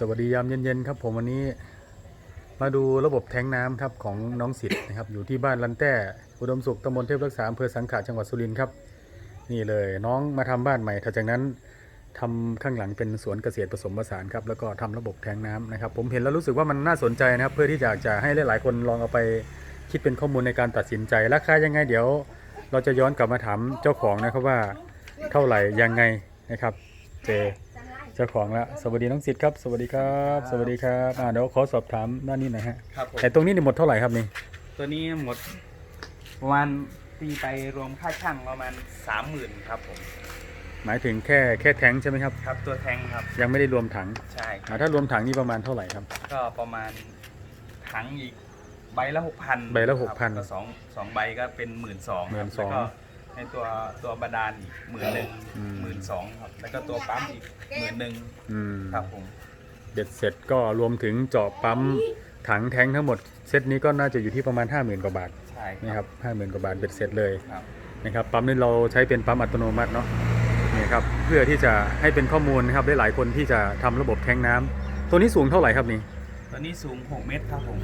สวัสดียามเย็นๆครับผมวันนี้มาดูระบบแทงน้ำครับของน้องสิทธิ์นะครับอยู่ที่บ้านลันแต้อุดมสุขตำบลเทพรักษาอำเภอสังขะจังหวัดสุรินทร์ครับ นี่เลยน้องมาทำบ้านใหม่ถัดจากนั้นทำข้างหลังเป็นสวนเกษตรผสมผสานครับแล้วก็ทำระบบแทงน้ำนะครับ ผมเห็นแล้วรู้สึกว่ามันน่าสนใจนะครับ เพื่อที่จะจะให้หลายๆคนลองเอาไปคิดเป็นข้อมูลในการตัดสินใจราคายังไงเดี๋ยว เราจะย้อนกลับมาถามเจ้าของนะครับว่าเท่าไหร่ยังไงนะครับเจ เจ้าของแล้วสวัสดีน้องสิทธิ์ครับ สวัสดีครับ สวัสดีครับอ่าเดี๋ยวขอสอบถามด้านนี้หน่อยฮะครับผมแต่ตรงนี้นี่หมดเท่าไหร่ครับนี่ตัวนี้หมดประมาณตีไปรวมค่าช่างประมาณสามหมื่นครับผมหมายถึงแค่แค่แทงค์ใช่ไหมครับ ครับตัวแทงครับยังไม่ได้รวมถังใช่คอ่ารับถ้ารวมถังนี่ประมาณเท่าไหร่ครับ ก็ประมาณถังอีกใบละหกพันใบละ6,000ก็สองสองใบก็เป็นหมื่นสอง12,000แล้วก็ ในตัวตัวบาดาลอีกหมื่นหนึ่งอืม หมื่นสองครับ แล้วก็ตัวปั๊มอีกหมื่นหนึ่งอืมครับผมเบ็ดเสร็จก็รวมถึงเจาะปั๊มถังแทงค์ทั้งหมดเซตนี้ก็น่าจะอยู่ที่ประมาณ 50,000กว่าบาทใช่นะครับ50,000กว่าบาทเบ็ดเสร็จเลย ครับ นะครับปั๊มนี้เราใช้เป็นปั๊มอัตโนมัติเนาะนี่ครับเพื่อที่จะให้เป็นข้อมูลนะครับได้หลายคนที่จะทำระบบแทงน้ำตัวนี้สูงเท่าไหร่ครับนี่ตัวนี้สูงหกเมตรครับผม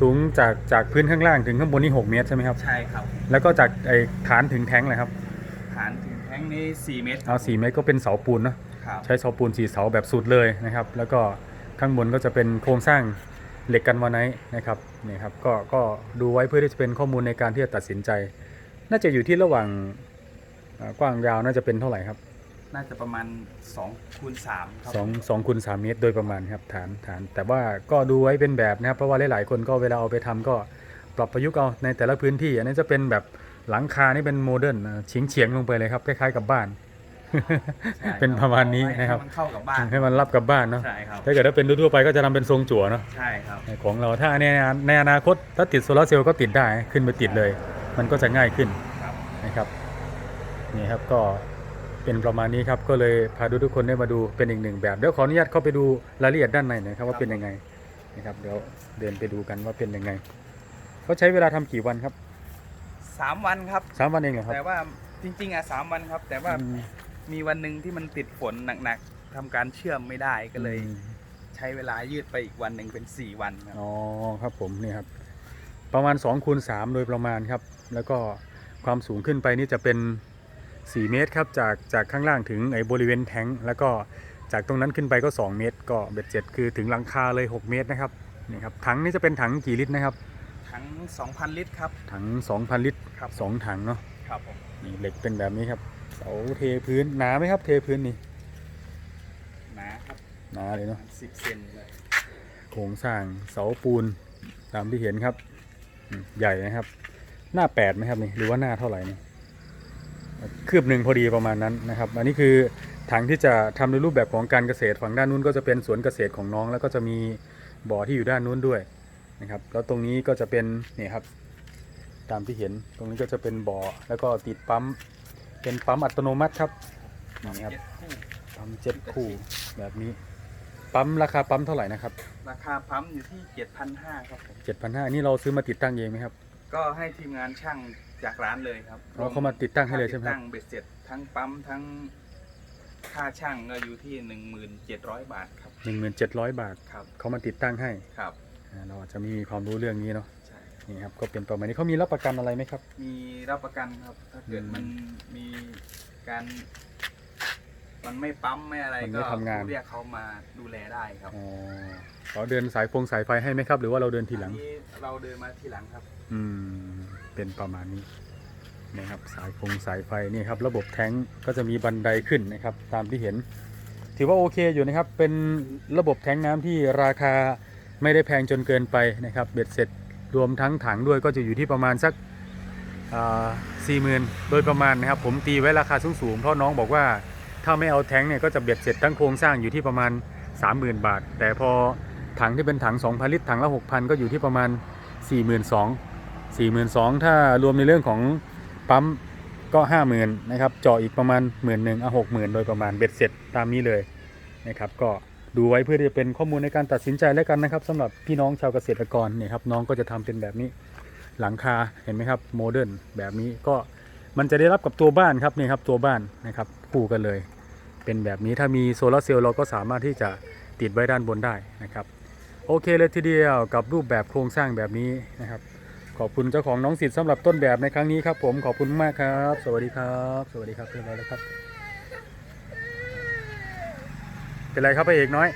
สูงจากจากพื้นข้างล่างถึงข้างบนนี่ 6 เมตรใช่ไหมครับ ใช่ครับ แล้วก็จากไอ้ฐานถึงแทงเลยครับ ฐานถึงแทงนี้สี่เมตรเอา4เมตรก็เป็นเสาปูนเนาะครับใช้เสาปูนสี่เสาแบบสุดเลยนะครับ แล้วก็ข้างบนก็จะเป็นโครงสร้างเหล็กกันวาไนท์นะครับนี่ครับก็ก็ดูไว้เพื่อที่จะเป็นข้อมูลในการที่จะตัดสินใจ น่าจะอยู่ที่ระหว่างเอ่อกว้างยาวน่าจะเป็นเท่าไหร่ครับ น่าจะประมาณ2คูณ3ครับสองสองคูณสามเมตรโดยประมาณครับฐานฐาน แต่ว่าก็ดูไว้เป็นแบบนะครับเพราะว่าหลายๆคนก็เวลาเอาไปทำก็ปรับประยุกต์เอาในแต่ละพื้นที่ อันนี้จะเป็นแบบหลังคานี่เป็นโมเดิร์นเฉียงเฉียงๆลงไปเลยครับคล้ายๆกับบ้าน ใช่เป็นประมาณนี้นะครับ ให้มันเข้ากับบ้านให้มันรับกับบ้านเนาะใช่ครับถ้าเกิดถ้าเป็นทั่วๆไปก็จะทำเป็นทรงจั่วเนาะ ใช่ครับ ของเราถ้าในในอนาคตถ้าติดโซลาร์เซลล์ก็ติดได้ขึ้นไปติดเลย มันก็จะง่ายขึ้นครับ นะครับนี่ครับก็ เป็นประมาณนี้ครับก็เลยพาดูทุกคนได้มาดูเป็นอีกหนึ่งแบบเดี๋ยวขออนุญาตเข้าไปดูรายละเอียดด้านในหน่อยครับว่าเป็นยังไงนะครับเดี๋ยวเดินไปดูกันว่าเป็นยังไงเขาใช้เวลาทำกี่วันครับสามวันครับสามวันเองเหรอครับแต่ว่าจริง ๆอะสามวันครับ แต่ว่าอืมมีวันหนึ่งที่มันติดฝนหนักๆทำการเชื่อมไม่ได้ก็เลยอืมใช้เวลายืดไปอีกวันหนึ่งเป็นสี่วันครับอ๋อครับผมนี่ครับประมาณ2คูณ3โดยประมาณครับ แล้วก็ความสูงขึ้นไปนี่จะเป็น 4 เมตรครับจากจากข้างล่างถึงไอ้บริเวณแทงค์แล้วก็จากตรงนั้นขึ้นไปก็ 2 เมตร ก็เบ็ดเสร็จคือถึงหลังคาเลย 6 เมตรนะครับนี่ครับถังนี่จะเป็นถังกี่ลิตรนะครับทั้ง2,000 ลิตรครับ ถัง 2,000 ลิตรครับสองถังเนาะครับผมนี่เหล็กเป็นแบบนี้ครับเสาเทพื้นหนาไหมครับ เทพื้นนี่หนาครับหนาเลยเนาะสิบเซนเลยโครงสร้างเสาปูนตามที่เห็นครับอืมใหญ่นะครับ หน้าแปดไหมครับนี่หรือว่าหน้าเท่าไหร่นี่ คืบหนึ่งพอดีประมาณนั้นนะครับ อันนี้คือถังที่จะทำในรูปแบบของการเกษตรฝั่งด้านนู้นก็จะเป็นสวนเกษตรของน้อง แล้วก็จะมีบ่อที่อยู่ด้านนู้นด้วยนะครับ แล้วตรงนี้ก็จะเป็นนี่ครับตามที่เห็นตรงนี้ก็จะเป็นบ่อแล้วก็ติดปั๊มเป็นปั๊มอัตโนมัติครับนี่ครับเจ็ดคู่ปั๊มเจ็ดคู่แบบนี้ปั๊มราคาปั๊มเท่าไหร่นะครับ ราคาปั๊มอยู่ที่7,500ครับผมเจ็ดพันห้านี่เราซื้อมาติดตั้งเองไหมครับ ก็ให้ทีมงานช่าง จากร้านเลยครับอ๋อเขามาติดตั้งให้เลยใช่ไหมครับติดตั้งเบ็ดเสร็จทั้งปั๊มทั้งค่าช่างก็อยู่ที่1,700บาทครับหนึ่งหมื่นเจ็ดร้อยบาท ครับเขามาติดตั้งให้ครับอ่าเราอาจจะไม่มีความรู้เรื่องนี้เนาะ ใช่นี่ครับ ก็เป็นประมาณนี้เขามีรับประกันอะไรไหมครับ มีรับประกันครับ ถ้าเกิดอืมมันมีการ มันไม่ปั๊มไม่อะไรมันไม่ก็ทำงาน เรียกเขามาดูแลได้ครับอ๋อเขาเดินสายฟงสายไฟให้ไหมครับ หรือว่าเราเดินทีหลัง อันนี้เราเดินมาทีหลังครับ อืม เป็นประมาณนี้นะครับสายฟงสายไฟนี่ครับระบบแท้งก็จะมีบันไดขึ้นนะครับ ตามที่เห็น ถือว่าโอเคอยู่นะครับ เป็นระบบแท้งน้ำที่ราคาไม่ได้แพงจนเกินไปนะครับเบ็ดเสร็จรวมทั้งถังด้วยก็จะอยู่ที่ประมาณสักสี่หมื่นโดยประมาณนะครับ ผมตีไว้ราคาสูงสูงๆเพราะน้องบอกว่าถ้าไม่เอาแท้งเนี่ยก็จะเบ็ดเสร็จทั้งโครงสร้างอยู่ที่ประมาณ 30,000 บาท แต่พอถังที่เป็นถัง 2,000 ลิตรถังละ 6,000 ก็อยู่ที่ประมาณ 42,000 42,000ถ้ารวมในเรื่องของปั๊มก็ 50,000นะครับเจาะอีกประมาณหมื่นหนึ่งเอา60,000โดยประมาณเบ็ดเสร็จตามนี้เลยนะครับก็ดูไว้เพื่อที่จะเป็นข้อมูลในการตัดสินใจแล้วกันนะครับสำหรับพี่น้องชาวเกษตรกรเนี่ยครับน้องก็จะทำเป็นแบบนี้หลังคาเห็นไหมครับโมเดิร์นแบบนี้ก็มันจะได้รับกับตัวบ้านครับนี่ครับตัวบ้านนะครับคู่กันเลย เป็นแบบนี้ถ้ามีโซลาร์เซลล์เราก็สามารถที่จะติดไว้ด้านบนได้นะครับโอเคเลยทีเดียวกับรูปแบบโครงสร้างแบบนี้นะครับ ขอบคุณเจ้าของน้องสิทธิ์สำหรับต้นแบบในครั้งนี้ครับผมขอบคุณมากครับ สวัสดีครับ สวัสดีครับเรียบร้อยแล้วครับ เป็นไรครับพระเอกน้อย